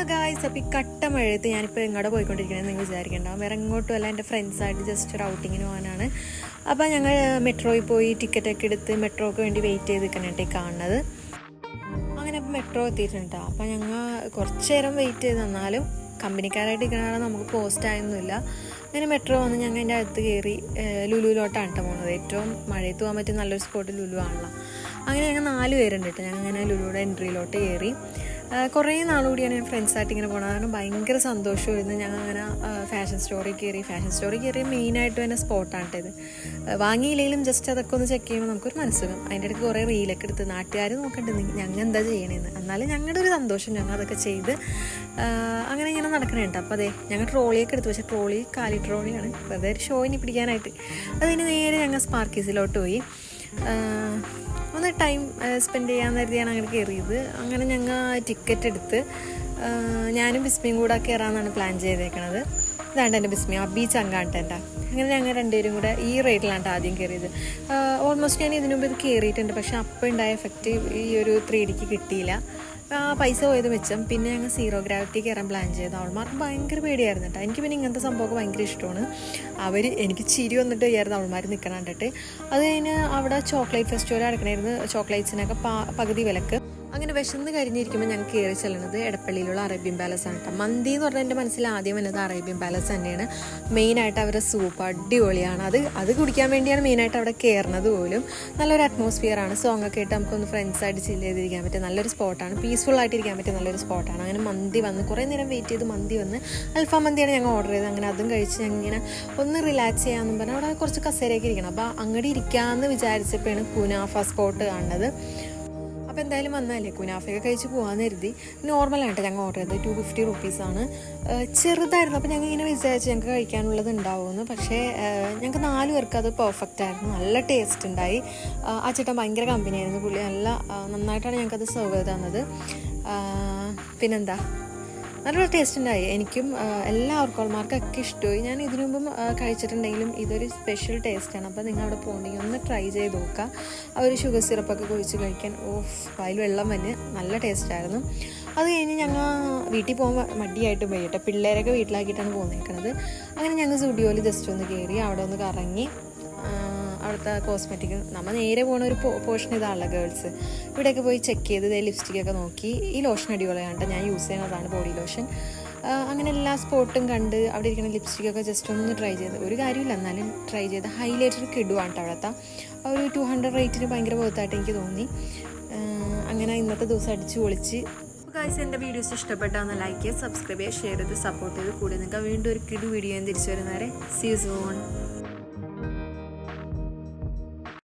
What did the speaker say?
Hello guys അപ്പോൾ ഈ കട്ട മഴയത്ത് ഞാനിപ്പോൾ എങ്ങോട്ട് പോയിക്കൊണ്ടിരിക്കണമെന്ന് നിങ്ങൾ വിചാരിക്കേണ്ട. വേറെ എങ്ങോട്ടും അല്ല എന്റെ ഫ്രണ്ട്സായിട്ട് ജസ്റ്റ് ഒരു ഔട്ടിങ്ങിന് പോകാനാണ്. അപ്പോൾ ഞങ്ങൾ മെട്രോയിൽ പോയി ടിക്കറ്റൊക്കെ എടുത്ത് മെട്രോക്ക് വേണ്ടി വെയിറ്റ് ചെയ്ത് നിൽക്കാനായിട്ട് ഈ കാണുന്നത്. അങ്ങനെ അപ്പോൾ മെട്രോ എത്തിയിട്ടുണ്ട് അപ്പോൾ ഞങ്ങൾ കുറച്ച് നേരം വെയിറ്റ് ചെയ്ത് തന്നാലും കമ്പനിക്കാരായിട്ട് ഇരിക്കണ നമുക്ക് പോസ്റ്റ് ആയൊന്നുമില്ല. അങ്ങനെ മെട്രോ വന്ന് ഞങ്ങൾ എന്റെ അടുത്ത് കയറി ലുലുവിലോട്ടാണ് കേട്ടോ പോകുന്നത് ഏറ്റവും മഴയത്ത് പോകാൻ പറ്റിയ നല്ലൊരു സ്പോട്ട് ലുലു ആണല്ലോ. അങ്ങനെ ഞങ്ങൾ നാല് പേരുണ്ട് കേട്ടോ ഞങ്ങൾ അങ്ങനെ ലുലുവിടെ എൻട്രിയിലോട്ട് കയറി കുറേ നാളുകൂടിയാണ് ഞാൻ ഫ്രണ്ട്സായിട്ട് ഇങ്ങനെ പോകണത് കാരണം ഭയങ്കര സന്തോഷമായിരുന്നു. ഞാൻ അങ്ങനെ ഫാഷൻ സ്റ്റോറി കയറി ഫാഷൻ സ്റ്റോറിൽ കയറി മെയിനായിട്ട് തന്നെ സ്പോട്ടാണ് ഇത്. വാങ്ങിയില്ലെങ്കിലും ജസ്റ്റ് അതൊക്കെ ഒന്ന് ചെക്ക് ചെയ്യുമ്പോൾ നമുക്കൊരു മനസ്സുഖം അതിന്റെ ഇടയ്ക്ക് കുറേ റീലൊക്കെ എടുത്ത് നാട്ടുകാർ നോക്കണ്ടേ ഞങ്ങൾ എന്താ ചെയ്യണേന്ന്? എന്നാലും ഞങ്ങളുടെ ഒരു സന്തോഷം ഞങ്ങൾ അതൊക്കെ ചെയ്ത് അങ്ങനെ ഇങ്ങനെ നടക്കണുണ്ട് അപ്പോൾ അതെ ഞങ്ങൾ ട്രോളിയൊക്കെ എടുത്തു. പക്ഷേ ട്രോളി കാലി ട്രോളിയാണ് ഒരു ഷോയിന് പിടിക്കാനായിട്ട്. അതിന് നേരെ ഞങ്ങൾ സ്പാർക്കീസിലോട്ട് പോയി. ഒന്ന് ടൈം സ്പെൻഡ് ചെയ്യാൻ കരുതിയാണ് അങ്ങനെ കയറിയത്. അങ്ങനെ ഞങ്ങൾ ടിക്കറ്റ് എടുത്ത് ഞാനും ബിസ്മിയും കൂടെ കയറാമെന്നാണ് പ്ലാൻ ചെയ്തേക്കണത്. ഇതാണ്ട് എന്റെ ബിസ്മി അബി ചങ്കാണ്ട് എന്റെ അങ്ങനെ ഞങ്ങൾ രണ്ടുപേരും കൂടെ ഈ റേറ്റിലാണ് ആദ്യം കയറിയത്. ഓൾമോസ്റ്റ് ഞാൻ ഇതിനു മുമ്പ് ഇത് കയറിയിട്ടുണ്ട് പക്ഷേ അപ്പോൾ ഉണ്ടായ എഫക്റ്റ് ഈ ഒരു ത്രീ ഡിക്ക് കിട്ടിയില്ല. ആ പൈസ പോയത് വെച്ചും പിന്നെ ഞങ്ങൾ സീറോ ഗ്രാവിറ്റി കയറാൻ പ്ലാൻ ചെയ്തു അവൾമാർക്ക് ഭയങ്കര പേടിയായിരുന്നു കേട്ടോ. എനിക്ക് പിന്നെ ഇങ്ങനത്തെ സംഭവമൊക്കെ ഭയങ്കര ഇഷ്ടമാണ്. അവർ എനിക്ക് ചിരി വന്നിട്ട് ചെയ്യായിരുന്നു അവൾമാർ നിൽക്കണം കണ്ടിട്ട്. അത് കഴിഞ്ഞ് അവിടെ ചോക്ലേറ്റ് ഫെസ്റ്റിവൽ നടക്കണമായിരുന്നു ചോക്ലേറ്റ്സിനൊക്കെ പകുതി വിലക്ക്. അങ്ങനെ വിശന്ന് കരിഞ്ഞിരിക്കുമ്പോൾ ഞങ്ങൾ കയറി ചെല്ലുന്നത് എടപ്പള്ളിയിലുള്ള അറേബ്യൻ പാലസ് ആണ് കേട്ടോ മന്തി എന്ന് പറഞ്ഞാൽ എന്റെ മനസ്സിൽ ആദ്യം വന്നത് അറേബ്യൻ പാലസ് തന്നെയാണ്. മെയിനായിട്ട് അവരുടെ സൂപ്പ് അടിപൊളിയാണ്. അത് അത് കുടിക്കാൻ വേണ്ടിയാണ് മെയിനായിട്ട് അവിടെ കയറുന്നത് പോലും. നല്ലൊരു അറ്റ്മോസ്ഫിയർ ആണ്. സോങ് ഒക്കെ ഇട്ട് നമുക്കൊന്ന് ഫ്രണ്ട്സായിട്ട് ചില്ല് ചെയ്തിരിക്കാൻ പറ്റിയ നല്ലൊരു സ്പോട്ടാണ് പീസ്ഫുൾ ആയിട്ട് ഇരിക്കാൻ പറ്റിയ നല്ലൊരു സ്പോട്ടാണ് അങ്ങനെ മന്തി വന്ന് കുറേ നേരം വെയിറ്റ് ചെയ്ത് മന്തി വന്ന് അൽഫാം മന്തിയാണ് ഞങ്ങൾ ഓർഡർ ചെയ്തത്. അങ്ങനെ അതും കഴിച്ച് ഞങ്ങൾ ഇങ്ങനെ ഒന്ന് റിലാക്സ് ചെയ്യാമെന്നും പറഞ്ഞാൽ അവിടെ കുറച്ച് കസേരയൊക്കെ ഇരിക്കണം. അപ്പോൾ അങ്ങോട്ട് ഇരിക്കാമെന്ന് വിചാരിച്ചപ്പോഴാണ് കുനാഫ സ്പോട്ട് കാണുന്നത്. അപ്പോൾ എന്തായാലും വന്നാലേ കുനാഫയൊക്കെ കഴിച്ച് പോകാമെന്ന് കരുതി. നോർമലായിട്ട് ഞങ്ങൾ ഓർഡർ ചെയ്തത്. ടു ഫിഫ്റ്റി റുപ്പീസാണ് ചെറുതായിരുന്നു. അപ്പോൾ ഞങ്ങൾ ഇങ്ങനെ വിചാരിച്ചു ഞങ്ങൾക്ക് കഴിക്കാനുള്ളത് ഉണ്ടാവുമെന്ന്. പക്ഷേ ഞങ്ങൾക്ക് നാല് പേർക്ക് അത് പെർഫെക്റ്റ് ആയിരുന്നു. നല്ല ടേസ്റ്റ് ഉണ്ടായി. ആ ചേട്ടൻ ഭയങ്കര കമ്പനിയായിരുന്നു പുള്ളി നല്ല നന്നായിട്ടാണ് ഞങ്ങൾക്കത് സെർവ് ചെയ്ത് തന്നത്. പിന്നെന്താ? നല്ല ടേസ്റ്റ് ഉണ്ടായി. എനിക്കും എല്ലാ എല്ലാവർക്കും ആൾമാർക്കൊക്കെ ഇഷ്ടമായി. ഞാൻ ഇതിനു മുമ്പും കഴിച്ചിട്ടുണ്ടെങ്കിലും ഇതൊരു സ്പെഷ്യൽ ടേസ്റ്റാണ് അപ്പോൾ നിങ്ങൾ അവിടെ പോകണമെങ്കിൽ ഒന്ന് ട്രൈ ചെയ്ത് നോക്കുക ആ ഒരു ഷുഗർ സിറപ്പൊക്കെ കുഴിച്ച് കഴിക്കാൻ. ഓഫ് അതിൽ വെള്ളം വന്ന് നല്ല ടേസ്റ്റായിരുന്നു അത് കഴിഞ്ഞ് ഞങ്ങൾ വീട്ടിൽ പോകാൻ മടിയായിട്ട് പോയി കേട്ടോ പിള്ളേരൊക്കെ വീട്ടിലാക്കിയിട്ടാണ് പോകുന്നേക്കണത് അങ്ങനെ ഞങ്ങൾ സ്റ്റുഡിയോയിൽ ജസ്റ്റ് ഒന്ന് കയറി അവിടെ ഒന്ന് കറങ്ങി. അവിടുത്തെ കോസ്മെറ്റിക് നമ്മൾ നേരെ പോകുന്ന ഒരു പോർഷൻ ഇതാണല്ലോ ഗേൾസ് ഇവിടെയൊക്കെ പോയി ചെക്ക് ചെയ്ത് ഇതേ ലിപ്സ്റ്റിക്കൊക്കെ നോക്കി. ഈ ലോഷൻ അടിപൊളിയാണ്. ഞാൻ യൂസ് ചെയ്യുന്നതാണ് ബോഡി ലോഷൻ അങ്ങനെ എല്ലാ സ്പോട്ടും കണ്ട് അവിടെ ഇരിക്കുന്ന ലിപ്സ്റ്റിക്കൊക്കെ ജസ്റ്റ് ഒന്ന് ട്രൈ ചെയ്ത്. ഒരു കാര്യമില്ല എന്നാലും ട്രൈ ചെയ്ത്. ഹൈലൈറ്റർ കിടുവാണ് അവിടുത്തെ. ഒരു ടു ഹൺഡ്രഡ് റേറ്റിന് ഭയങ്കര ബോധമായിട്ട് എനിക്ക് തോന്നി. അങ്ങനെ ഇന്നത്തെ ദിവസം അടിച്ച് പൊളിച്ച്. ഗൈസ് എന്റെ വീഡിയോസ് ഇഷ്ടപ്പെട്ടാന്ന് ലൈക്ക് ചെയ്യുക സബ്സ്ക്രൈബ് ചെയ്യുക ഷെയർ ചെയ്ത് സപ്പോർട്ട് ചെയ്ത്. കൂടി നിങ്ങൾക്ക് വീണ്ടും ഒരു കിടു വീഡിയോ തിരിച്ചു വരുന്നവരെ. See zone